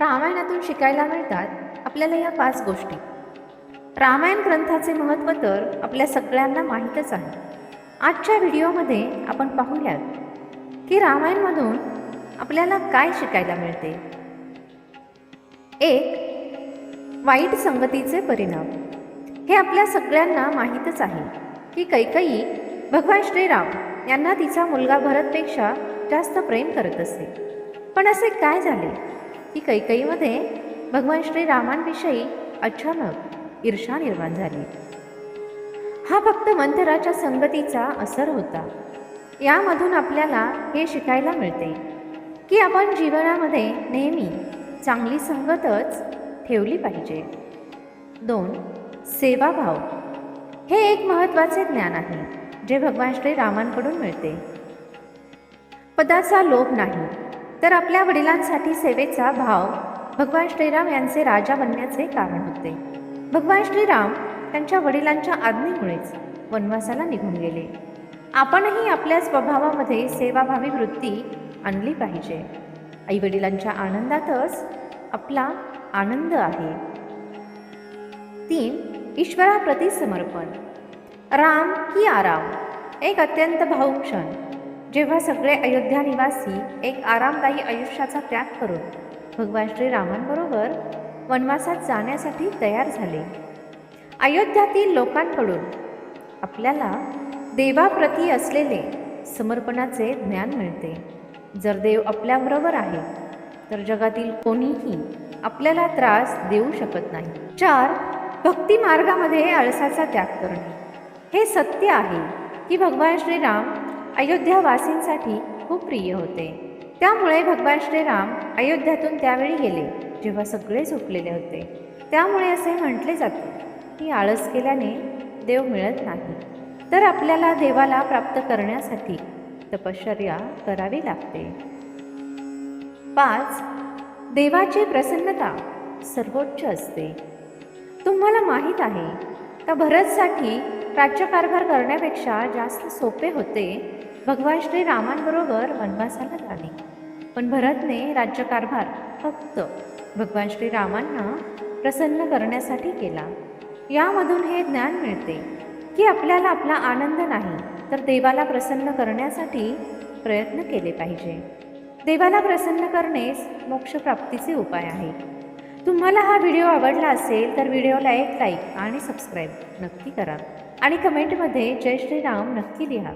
रामायणातून शिकायला मिळतात आपल्याला या पाच गोष्टी. रामायण ग्रंथाचे महत्त्व तर आपल्या सगळ्यांना माहीतच आहे. आजच्या व्हिडिओमध्ये आपण पाहूयात की रामायणमधून आपल्याला काय शिकायला मिळते. एक वाईट संगतीचे परिणाम. हे आपल्या सगळ्यांना माहीतच आहे की कैकई भगवान श्रीराम यांना तिचा मुलगा भरतपेक्षा जास्त प्रेम करत असे पण असे काय झाले? की कैकईमध्ये भगवान श्रीरामांविषयी अचानक ईर्षा निर्माण झाली. हा फक्त मंथराच्या संगतीचा असर होता. यामधून आपल्याला हे शिकायला मिळते की आपण जीवनामध्ये नेहमी चांगली संगतच ठेवली पाहिजे. दोन सेवाभाव. हे एक महत्त्वाचे ज्ञान आहे जे भगवान श्रीरामांकडून मिळते. पदाचा लोभ नाही तर आपल्या वडिलांसाठी सेवेचा भाव भगवान श्रीराम यांचे राजा बनण्याचे कारण होते. भगवान श्रीराम त्यांच्या वडिलांच्या आज्ञेमुळेच वनवासाला निघून गेले. आपणही आपल्या स्वभावामध्ये सेवाभावी वृत्ती आणली पाहिजे. आईवडिलांच्या आनंदातच आपला आनंद आहे. तीन ईश्वराप्रती समर्पण. राम की आराम एक अत्यंत भाऊ क्षण. जेव्हा सगळे अयोध्या निवासी एक आरामदायी आयुष्याचा त्याग करून भगवान श्रीरामांबरोबर वनवासात जाण्यासाठी तयार झाले. अयोध्यातील लोकांकडून आपल्याला देवाप्रती असलेले समर्पणाचे ज्ञान मिळते. जर देव आपल्याबरोबर आहे तर जगातील कोणीही आपल्याला त्रास देऊ शकत नाही. चार भक्ती मार्गामध्ये आळसाचा त्याग करणे. हे सत्य आहे की भगवान श्रीराम अयोध्यावासींसाठी खूप प्रिय होते. त्यामुळे भगवान श्रीराम अयोध्यातून त्यावेळी गेले जेव्हा सगळे झोपलेले होते. त्यामुळे असे म्हटले जाते की आळस केल्याने देव मिळत नाही. तर आपल्याला देवाला प्राप्त करण्यासाठी तपश्चर्या करावी लागते. पाच देवाची प्रसन्नता सर्वोच्च असते. तुम्हाला माहीत आहे का भरतसाठी राज्यकारभार करण्यापेक्षा जास्त सोपे होते. भगवान श्रीरामांबरोबर वनवासाला जाणे. पण भरतने राज्यकारभार फक्त भगवान श्रीरामांना प्रसन्न करण्यासाठी केला. यामधून हे ज्ञान मिळते की आपल्याला आपला आनंद नाही तर देवाला प्रसन्न करण्यासाठी प्रयत्न केले पाहिजे. देवाला प्रसन्न करणेच मोक्षप्राप्तीचे उपाय आहे. तुम्हाला हा व्हिडिओ आवडला असेल तर व्हिडिओला एक लाईक आणि सबस्क्राईब नक्की करा. आणि कमेंटमध्ये जय श्रीराम नक्की लिहा.